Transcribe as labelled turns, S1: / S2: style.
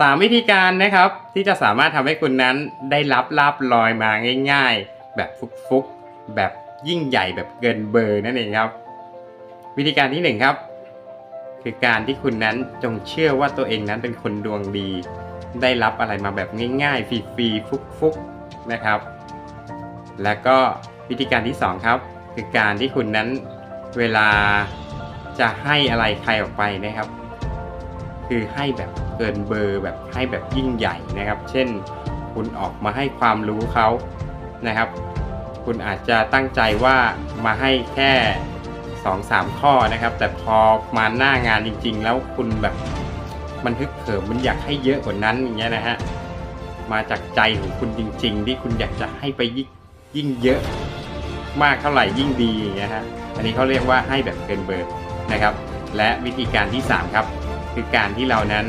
S1: สามวิธีการนะครับ ที่จะสามารถทำให้คุณนั้นได้รับลาบลอยมาง่าย ๆ แบบฟุกๆ แบบยิ่งใหญ่แบบเกินเบอร์นั่นเองครับ วิธีการที่หนึ่งครับ คือการที่คุณนั้นจงเชื่อว่าตัวเองนั้นเป็นคนดวงดี ได้รับอะไรมาแบบง่ายๆฟรีๆฟุกๆนะครับ แล้วก็วิธีการที่สองครับ คือการที่คุณนั้นเวลาจะให้อะไรใครออกไปนะครับ คือให้แบบเกินเบอร์แบบให้แบบยิ่งใหญ่นะครับ เช่น คุณออกมาให้ความรู้เขานะครับ คุณอาจจะตั้งใจว่ามาให้แค่สองสามข้อนะครับ แต่พอมาหน้างานจริง ๆ แล้วคุณแบบมันฮึกเหิมมันอยากให้เยอะกว่านั้นอย่างเงี้ยนะฮะมาจากใจของคุณจริง ๆ ที่คุณอยากจะให้ไปยิ่งยิ่งเยอะ มากเท่าไหร่ยิ่งดีอย่างเงี้ยฮะอันนี้เขาเรียกว่าให้แบบเกินเบอร์นะครับ และวิธีการที่สามครับ คือการที่เรานั้น